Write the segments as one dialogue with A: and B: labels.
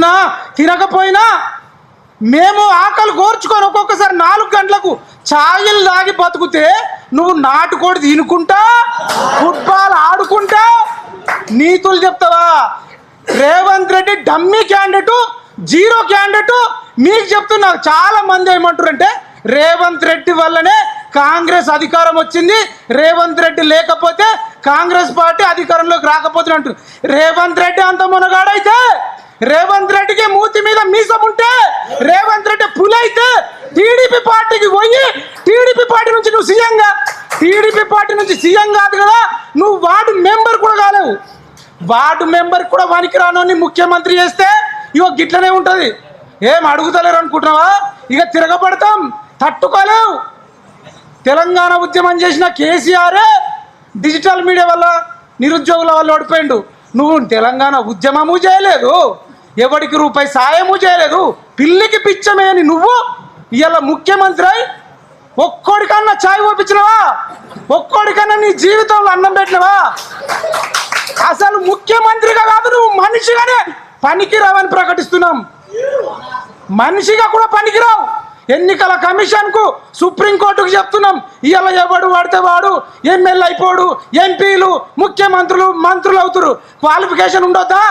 A: తిన్నా తినకపోయినా మేము ఆకలి కోర్చుకొని ఒక్కొక్కసారి నాలుగు గంటలకు ఛాయలు తాగి బతుకుతే నువ్వు నాటుకోడి తినుకుంటా ఫుట్బాల్ ఆడుకుంటా నీతులు చెప్తావా? Revanth Reddy dummy candidate zero candidate మీకు చెప్తున్నా చాలా మంది ఏమంటారంటే రేవంత్ రెడ్డి వల్లనే కాంగ్రెస్ అధికారం వచ్చింది రేవంత్ రెడ్డి లేకపోతే కాంగ్రెస్ పార్టీ అధికారంలోకి రాకపోతే అంటారు రేవంత్ రెడ్డి అంత మునగాడైతే రేవంత్ రెడ్డికి మూతి మీద మీసం ఉంటే రేవంత్ రెడ్డి పులైతే టీడీపీ పార్టీకి పోయి టీడీపీ పార్టీ నుంచి నువ్వు సీఎంగా టీడీపీ పార్టీ నుంచి సీఎం కాదు కదా నువ్వు వార్డు మెంబర్ కూడా కాలేవు. వార్డు మెంబర్ కూడా వానికి ముఖ్యమంత్రి చేస్తే ఇగో గిట్లనే ఉంటుంది. ఏం అడుగుతలేరు అనుకుంటున్నావా? ఇక తిరగబడతాం తట్టుకోలేవు. తెలంగాణ ఉద్యమం చేసిన కేసీఆర్ డిజిటల్ మీడియా వల్ల నిరుద్యోగుల వల్ల ఓడిపోయిండు. నువ్వు తెలంగాణ ఉద్యమము చేయలేదు. ఎవడికి రూపాయి సాయము చేయలేదు? పిల్లికి పిచ్చమేని నువ్వు ఇలా ముఖ్యమంత్రి అయి ఒక్కోడికన్నా ఛాయ్ ఓపించినవా? ఒక్కోడికన్నా నీ జీవితంలో అన్నం పెట్టినవా? అసలు ముఖ్యమంత్రిగా కాదు నువ్వు మనిషిగానే పనికిరావని ప్రకటిస్తున్నాం. మనిషిగా కూడా పనికిరావు. ఎన్నికల కమిషన్కు సుప్రీంకోర్టుకు చెప్తున్నాం ఇలా ఎవడు వాడితే వాడు ఎమ్మెల్యే అయిపోడు ఎంపీలు ముఖ్యమంత్రులు మంత్రులు అవుతారు క్వాలిఫికేషన్ ఉండొద్దా?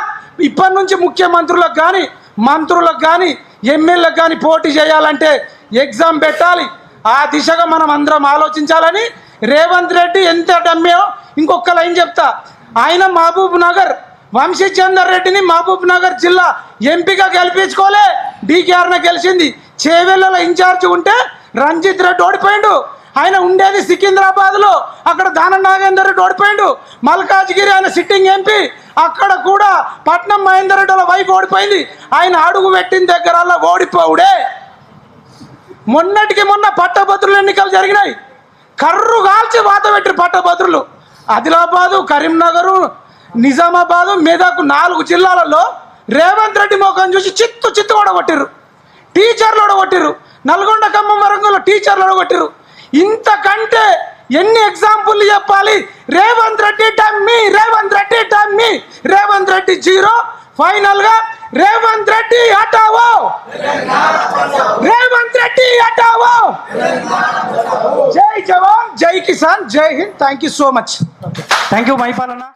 A: ఇప్పటి నుంచి ముఖ్యమంత్రులకు కానీ మంత్రులకు కానీ ఎమ్మెల్యేలకు కానీ పోటీ చేయాలంటే ఎగ్జామ్ పెట్టాలి. ఆ దిశగా మనం అందరం ఆలోచించాలని రేవంత్ రెడ్డి ఎంత డమ్మో ఇంకొక లైన్ చెప్తా? ఆయన మహబూబ్ నగర్ వంశీచందర్ రెడ్డిని మహబూబ్ నగర్ జిల్లా ఎంపీగా గెలిపించుకోలే. డీకేఆర్న గెలిచింది. చేవెళ్ళలో ఇన్ఛార్జ్ ఉంటే రంజిత్ రెడ్డి ఓడిపోయిండు. ఆయన ఉండేది సికింద్రాబాద్లో. అక్కడ దాన నాగేందర్ రెడ్డి ఓడిపోయిండు. మల్కాజ్గిరి ఆయన సిట్టింగ్ ఎంపీ. అక్కడ కూడా పట్నం మహేందర్ రెడ్డి వైఫ్ ఓడిపోయింది. ఆయన అడుగు పెట్టిన దగ్గర ఓడిపోవుడే. మొన్నటికి మొన్న పట్టభద్రుల ఎన్నికలు జరిగినాయి. కర్రు కాల్చి వాత పెట్టిన పట్టభద్రులు. ఆదిలాబాదు కరీంనగరు నిజామాబాదు మెదక్ నాలుగు జిల్లాలలో రేవంత్ రెడ్డి ముఖం చూసి చిత్తు చిత్తు కూడా టీచర్లు కూడా నల్గొండ ఖమ్మం వరంగంలో టీచర్లు కూడా ఇంతకంటే ఎన్ని ఎగ్జాంపుల్ చెప్పాలి? రేవంత్ రెడ్డి డమ్మీ రేవంత్ ఫైనల్ గా రేవంత్ రెడ్డి హటావో రేవంత్ రెడ్డి హటావో జై జవాన్ జై కిసాన్ జై Hind thank you so much thank you మైపాలన్న